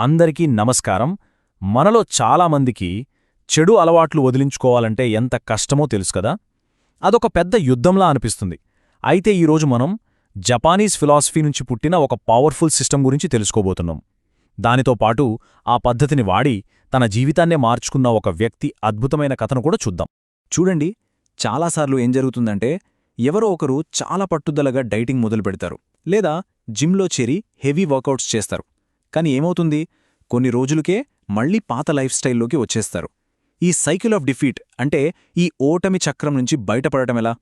అందరికీ నమస్కారం. మనలో చాలామందికి చెడు అలవాట్లు వదిలించుకోవాలంటే ఎంత కష్టమో తెలుసు కదా? అదొక పెద్ద యుద్ధంలా అనిపిస్తుంది. అయితే ఈరోజు మనం జపానీస్ ఫిలాసఫీ నుంచి పుట్టిన ఒక పవర్ఫుల్ సిస్టమ్ గురించి తెలుసుకోబోతున్నాం. దానితో పాటు ఆ పద్ధతిని వాడి తన జీవితాన్నే మార్చుకున్న ఒక వ్యక్తి అద్భుతమైన కథను కూడా చూద్దాం. చూడండి చాలాసార్లు ఏం జరుగుతుందంటే ఎవరో ఒకరు చాలా పట్టుదలగా డైటింగ్ మొదలు పెడతారు లేదా జిమ్లో చేరి హెవీ వర్కౌట్స్ చేస్తారు. కానీ ఏమవుతుంది? కొన్ని రోజులకే మళ్ళీ పాత లైఫ్ స్టైల్లోకి వచ్చేస్తారు. ఈ సైకిల్ ఆఫ్ డిఫీట్ అంటే ఈ ఓటమి చక్రం నుంచి బయటపడటమెలా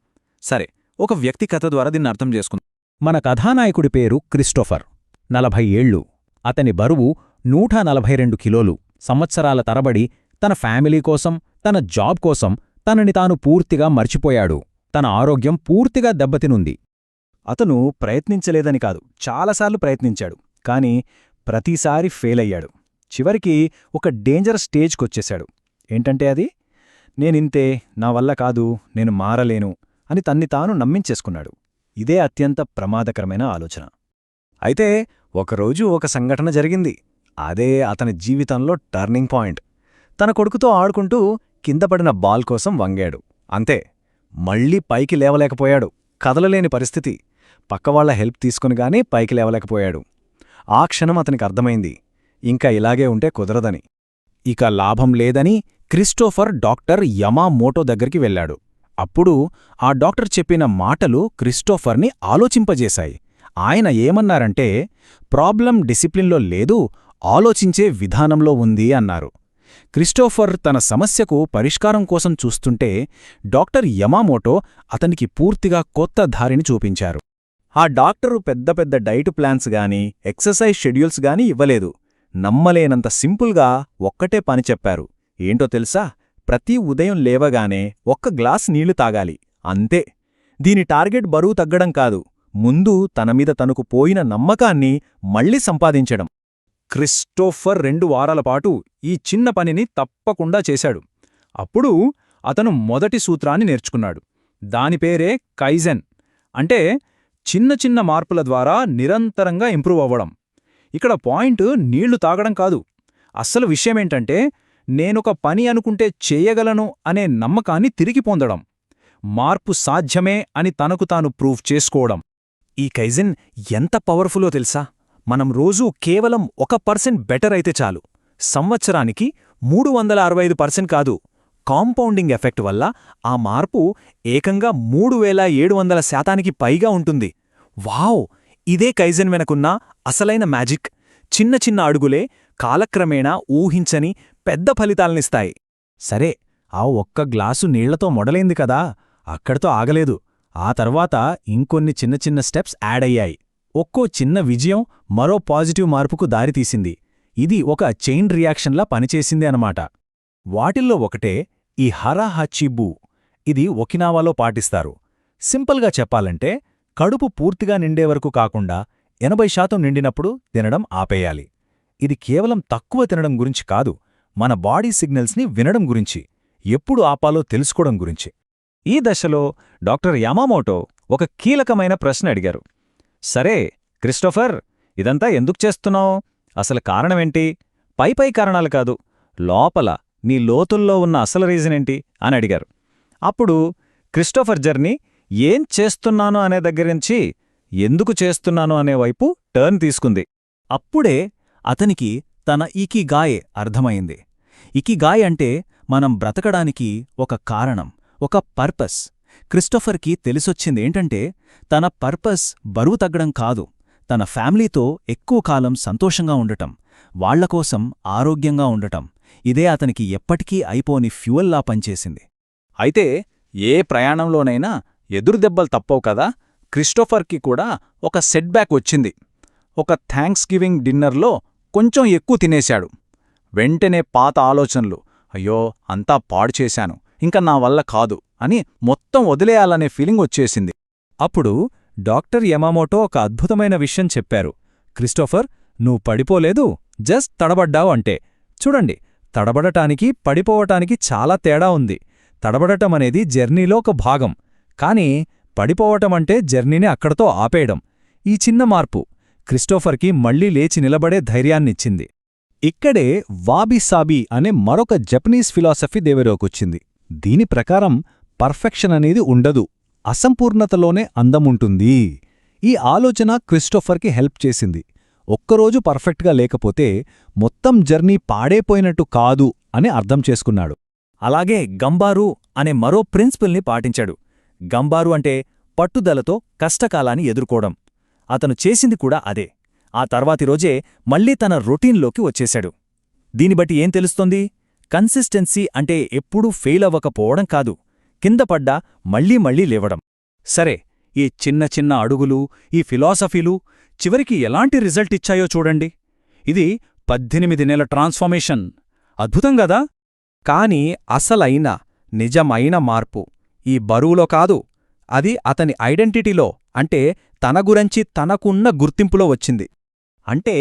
సరే ఒక వ్యక్తి కథ ద్వారా దీన్ని అర్థం చేసుకుందాం. మన కథానాయకుడి పేరు క్రిస్టోఫర్. నలభై ఏళ్ళు. అతని బరువు నూట నలభై రెండు కిలోలు. సంవత్సరాల తరబడి తన ఫ్యామిలీ కోసం తన జాబ్ కోసం తనని తాను పూర్తిగా మర్చిపోయాడు. తన ఆరోగ్యం పూర్తిగా దెబ్బతినుంది. అతను ప్రయత్నించలేదని కాదు చాలాసార్లు ప్రయత్నించాడు. కానీ ప్రతిసారి ఫెయిల్ అయ్యాడు. చివరికి ఒక డేంజర్ స్టేజ్కొచ్చేశాడు. ఏంటంటే అది? నేనింతే నా వల్ల కాదు నేను మారలేను అని తన్ని తాను నమ్మించేసుకున్నాడు. ఇదే అత్యంత ప్రమాదకరమైన ఆలోచన. అయితే ఒకరోజు ఒక సంఘటన జరిగింది. అదే అతని జీవితంలో టర్నింగ్ పాయింట్. తన కొడుకుతో ఆడుకుంటూ కిందపడిన బాల్ కోసం వంగాడు. అంతే. మళ్ళీ పైకి లేవలేకపోయాడు. కదలలేని పరిస్థితి. పక్కవాళ్ళ హెల్ప్ తీసుకునిగానే పైకి లేవలేకపోయాడు. ఆ క్షణం అతనికి అర్థమైంది. ఇంకా ఇలాగే ఉంటే కుదరదని. ఇక లాభం లేదని క్రిస్టోఫర్ డాక్టర్ యమామోటో దగ్గరికి వెళ్ళాడు. అప్పుడు ఆ డాక్టర్ చెప్పిన మాటలు క్రిస్టోఫర్ని ఆలోచింపజేశాయి. ఆయన ఏమన్నారంటే ప్రాబ్లం డిసిప్లిన్లో లేదు ఆలోచించే విధానంలో ఉంది అన్నారు. క్రిస్టోఫర్ తన సమస్యకు పరిష్కారం కోసం చూస్తుంటే డాక్టర్ యమామోటో అతనికి పూర్తిగా కొత్త దారిని చూపించారు. ఆ డాక్టరు పెద్ద పెద్ద డైట్ ప్లాన్స్ గాని ఎక్సర్సైజ్ షెడ్యూల్స్ గాని ఇవ్వలేదు. నమ్మలేనంత సింపుల్గా ఒక్కటే పని చెప్పారు. ఏంటో తెలుసా? ప్రతి ఉదయం లేవగానే ఒక్క గ్లాస్ నీళ్ళు తాగాలి. అంతే. దీని టార్గెట్ బరువు తగ్గడం కాదు. ముందు తనమీద తనకు పోయిన నమ్మకాన్ని మళ్ళీ సంపాదించడం. క్రిస్టోఫర్ రెండు వారాలపాటు ఈ చిన్న పనిని తప్పకుండా చేశాడు. అప్పుడు అతను మొదటి సూత్రాన్ని నేర్చుకున్నాడు. దాని పేరే కైజెన్. అంటే చిన్న చిన్న మార్పుల ద్వారా నిరంతరంగా ఇంప్రూవ్ అవ్వడం. ఇక్కడ పాయింట్ నీళ్ళు తాగడం కాదు. అస్సలు విషయమేంటంటే నేనొక పని అనుకుంటే చేయగలను అనే నమ్మకాన్ని తిరిగి పొందడం. మార్పు సాధ్యమే అని తనకు తాను ప్రూవ్ చేసుకోవడం. ఈ కైజిన్ ఎంత పవర్ఫుల్లో తెలుసా? మనం రోజూ కేవలం ఒక పర్సెంట్ బెటర్ అయితే చాలు. సంవత్సరానికి మూడు వందల అరవై ఐదు పర్సెంట్ కాదు. కాంపౌండింగ్ ఎఫెక్ట్ వల్ల ఆ మార్పు ఏకంగా మూడు వేల ఏడు వందల శాతానికి పైగా ఉంటుంది. వావ్! ఇదే కైజన్ వెనకున్న అసలైన మ్యాజిక్. చిన్న చిన్న అడుగులే కాలక్రమేణా ఊహించని పెద్ద ఫలితాలనిస్తాయి. సరే ఆ ఒక్క గ్లాసు నీళ్ళతో మొదలైంది కదా? అక్కడితో ఆగలేదు. ఆ తర్వాత ఇంకొన్ని చిన్న చిన్న స్టెప్స్ యాడ్ అయ్యాయి. ఒక్కో చిన్న విజయం మరో పాజిటివ్ మార్పుకు దారితీసింది. ఇది ఒక చైన్ రియాక్షన్లా పనిచేసింది అనమాట వాటిల్లో ఒకటే ఈ హరాహచ్చిబూ ఇది ఒకినావాలో పాటిస్తారు. సింపుల్గా చెప్పాలంటే కడుపు పూర్తిగా నిండే వరకు కాకుండా ఎనభై శాతం నిండినప్పుడు తినడం ఆపేయాలి. ఇది కేవలం తక్కువ తినడం గురించి కాదు మన బాడీ సిగ్నల్స్ని వినడం గురించి ఎప్పుడు ఆపాలో తెలుసుకోవడం గురించి. ఈ దశలో డాక్టర్ యామామోటో ఒక కీలకమైన ప్రశ్న అడిగారు. సరే క్రిస్టోఫర్ ఇదంతా ఎందుకు చేస్తున్నావు? అసలు కారణమేంటి పై పై కారణాలు కాదు లోపల. నీ లోతుల్లో ఉన్న అసలు రీజనేంటి అని అడిగారు. అప్పుడు క్రిస్టోఫర్ జర్నీ ఏం చేస్తున్నాను అనే దగ్గరించి ఎందుకు చేస్తున్నాను అనే వైపు టర్న్ తీసుకుంది. అప్పుడే అతనికి తన ఇకిగాయే అర్థమైంది. ఇకిగాయ్ అంటే మనం బ్రతకడానికి ఒక కారణం ఒక పర్పస్ క్రిస్టోఫర్కి తెలిసొచ్చిందేంటంటే తన పర్పస్ బరువు తగ్గడం కాదు. తన ఫ్యామిలీతో ఎక్కువ కాలం సంతోషంగా ఉండటం వాళ్ళకోసం ఆరోగ్యంగా ఉండటం. ఇదే అతనికి ఎప్పటికీ అయిపోని ఫ్యూయల్లా పనిచేసింది. అయితే ఏ ప్రయాణంలోనైనా ఎదురుదెబ్బలు తప్పవు కదా క్రిస్టోఫర్కి కూడా ఒక సెట్ బ్యాక్ వచ్చింది. ఒక థ్యాంక్స్ గివింగ్ డిన్నర్లో కొంచెం ఎక్కువ తినేశాడు. వెంటనే పాత ఆలోచనలు అయ్యో అంతా పాడు చేశాను ఇంకా నా వల్ల కాదు అని మొత్తం వదిలేయాలనే ఫీలింగ్ వచ్చేసింది. అప్పుడు డాక్టర్ యమామోటో ఒక అద్భుతమైన విషయం చెప్పారు. క్రిస్టోఫర్ నువ్వు పడిపోలేదు జస్ట్ తడబడ్డావు అంటే చూడండి తడబడటానికి పడిపోవటానికి చాలా తేడా ఉంది. తడబడటమనేది జర్నీలో ఒక భాగం. కానీ పడిపోవటమంటే జర్నీని అక్కడతో ఆపేయడం. ఈ చిన్న మార్పు క్రిస్టోఫర్కి మళ్ళీ లేచి నిలబడే ధైర్యాన్నిచ్చింది. ఇక్కడే వాబిసాబి అనే మరొక జపనీస్ ఫిలాసఫీ దేవరోకొచ్చింది దీని ప్రకారం పర్ఫెక్షన్ అనేది ఉండదు. అసంపూర్ణతలోనే అందముంటుంది. ఈ ఆలోచన క్రిస్టోఫర్కి హెల్ప్ చేసింది. ఒక్కరోజు పర్ఫెక్ట్గా లేకపోతే మొత్తం జర్నీ పాడైపోయినట్టు కాదు అని అర్థం చేసుకున్నాడు. అలాగే గంబారు అనే మరో ప్రిన్సిపల్ని పాటించాడు. గంబారు అంటే పట్టుదలతో కష్టకాలాన్ని ఎదుర్కోవడం. అతను చేసింది కూడా అదే. ఆ తర్వాతి రోజే మళ్ళీ తన రొటీన్లోకి వచ్చేశాడు. దీని బట్టి ఏం తెలుస్తోంది? కన్సిస్టెన్సీ అంటే ఎప్పుడూ ఫెయిల్ అవ్వకపోవడం కాదు. కిందపడ్డా మళ్ళీ మళ్ళీ లేవడం. సరే ఈ చిన్న చిన్న అడుగులు ఈ ఫిలాసఫీలు చివరికి ఎలాంటి రిజల్ట్ ఇచ్చాయో చూడండి. ఇది పద్దెనిమిది నెల ట్రాన్స్ఫర్మేషన్. అద్భుతం గదా? కాని అసలైన నిజమైన మార్పు. ఈ బరువులో కాదు అది అతని ఐడెంటిటీలో అంటే తన గురించి తనకున్న గుర్తింపులో వచ్చింది. అంటే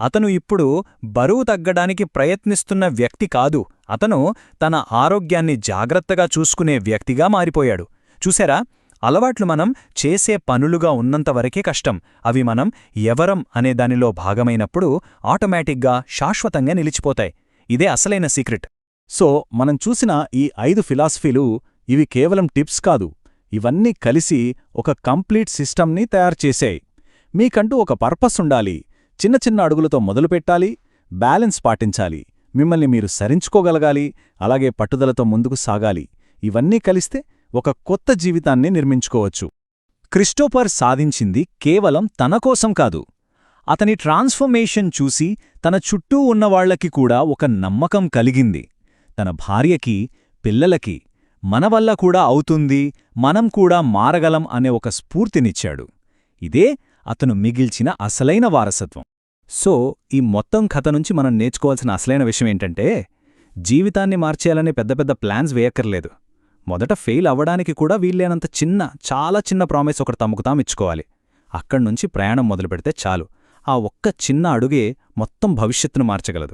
అతను ఇప్పుడు బరువు తగ్గడానికి ప్రయత్నిస్తున్న వ్యక్తి కాదు అతను తన ఆరోగ్యాన్ని జాగ్రత్తగా చూసుకునే వ్యక్తిగా మారిపోయాడు. చూసారా? అలవాట్లు మనం చేసే పనులుగా ఉన్నంతవరకే కష్టం. అవి మనం ఎవరం అనే దానిలో భాగమైనప్పుడు ఆటోమేటిక్గా శాశ్వతంగా నిలిచిపోతాయి. ఇదే అసలైన సీక్రెట్. సో మనం చూసిన ఈ ఐదు ఫిలాసఫీలు ఇవి కేవలం టిప్స్ కాదు. ఇవన్నీ కలిసి ఒక కంప్లీట్ సిస్టమ్ని తయారుచేశాయి మీకంటూ ఒక పర్పస్ ఉండాలి. చిన్న చిన్న అడుగులతో మొదలుపెట్టాలి బ్యాలెన్స్ పాటించాలి. మిమ్మల్ని మీరు సరించుకోగలగాలి. అలాగే పట్టుదలతో ముందుకు సాగాలి. ఇవన్నీ కలిస్తే ఒక కొత్త జీవితాన్ని నిర్మించుకోవచ్చు. క్రిస్టోపర్ సాధించింది కేవలం తన కోసం కాదు. అతని ట్రాన్స్ఫర్మేషన్ చూసి తన చుట్టూ ఉన్నవాళ్ళకి కూడా ఒక నమ్మకం కలిగింది. తన భార్యకి పిల్లలకి మన వల్ల కూడా అవుతుంది మనం కూడా మారగలం అనే ఒక స్ఫూర్తినిచ్చాడు. ఇదే అతను మిగిల్చిన అసలైన వారసత్వం. సో ఈ మొత్తం కథ నుంచి మనం నేర్చుకోవాల్సిన అసలైన విషయం ఏంటంటే జీవితాన్ని మార్చేయాలనే పెద్ద పెద్ద ప్లాన్స్ వేయక్కర్లేదు. మొదట ఫెయిల్ అవ్వడానికి కూడా వీల్లేనంత చిన్న చాలా చిన్న ప్రామిస్ ఒకటి తమకు తాము ఇచ్చుకోవాలి. అక్కడ్నుంచి ప్రయాణం మొదలుపెడితే చాలు. ఆ ఒక్క చిన్న అడుగే మొత్తం భవిష్యత్తును మార్చగలదు.